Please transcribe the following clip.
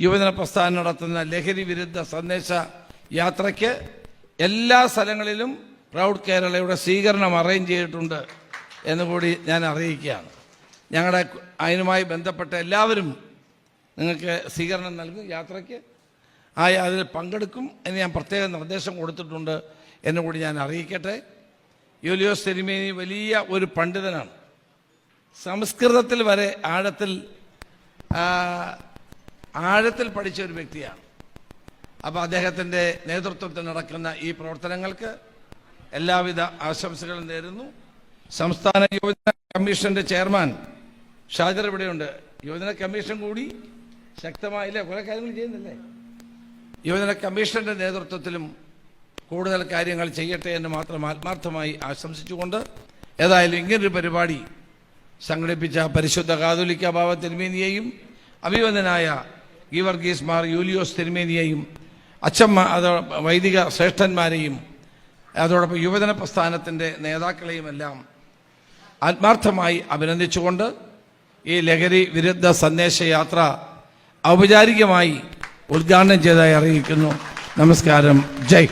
യുവജന പ്രസ്ഥാനം നടത്തുന്ന ലഹരി വിരുദ്ധ സന്ദേശ യാത്രയ്ക്ക് എല്ലാ സ്ഥലങ്ങളിലും പ്രൗഡ് കേരളയുടെ സ്വീകരണം അറേഞ്ച് ചെയ്തിട്ടുണ്ട് എന്നുകൂടി ഞാൻ അറിയിക്കുകയാണ്. ഞങ്ങളുടെ അതിനുമായി ബന്ധപ്പെട്ട എല്ലാവരും നിങ്ങൾക്ക് സ്വീകരണം നൽകും യാത്രയ്ക്ക്. ആ അതിൽ പങ്കെടുക്കും എന്ന് ഞാൻ പ്രത്യേക നിർദ്ദേശം കൊടുത്തിട്ടുണ്ട് എന്ന് കൂടി ഞാൻ അറിയിക്കട്ടെ. യൂലിയോസ് തിരുമേനി വലിയ ഒരു പണ്ഡിതനാണ്. സംസ്കൃതത്തിൽ വരെ ആഴത്തിൽ ആഴത്തിൽ പഠിച്ച ഒരു വ്യക്തിയാണ്. അപ്പോൾ അദ്ദേഹത്തിന്റെ നേതൃത്വത്തിൽ നടക്കുന്ന ഈ പ്രവർത്തനങ്ങൾക്ക് എല്ലാവിധ ആശംസകളും നേരുന്നു. സംസ്ഥാന യുവജന കമ്മീഷന്റെ ചെയർമാൻ ഷാജർ ഇവിടെയുണ്ട്. യുവജന കമ്മീഷൻ കൂടി ശക്തമായില്ലേ? കുറെ കാര്യങ്ങൾ ചെയ്യുന്നില്ലേ? യുവജന കമ്മീഷന്റെ നേതൃത്വത്തിലും കൂടുതൽ കാര്യങ്ങൾ ചെയ്യട്ടെ എന്ന് മാത്രം ആത്മാർത്ഥമായി ആശംസിച്ചുകൊണ്ട് ഏതായാലും ഇങ്ങനൊരു പരിപാടി സംഘടിപ്പിച്ച പരിശുദ്ധ കാതോലിക്ക ബാബ തിരുമേനിയെയും അഭിവന്ദനായ ഗീവർഗീസ് മാർ യൂലിയോസ് തിരുമേനിയെയും അച്ഛമ്മ അത് വൈദിക ശ്രേഷ്ഠന്മാരെയും അതോടൊപ്പം യുവജന പ്രസ്ഥാനത്തിന്റെ നേതാക്കളെയുമെല്ലാം ആത്മാർത്ഥമായി അഭിനന്ദിച്ചുകൊണ്ട് ഈ ലഹരി വിരുദ്ധ സന്ദേശയാത്ര ഔപചാരികമായി ഉദ്ഘാടനം ചെയ്തായി അറിയിക്കുന്നു. നമസ്കാരം. ജയ്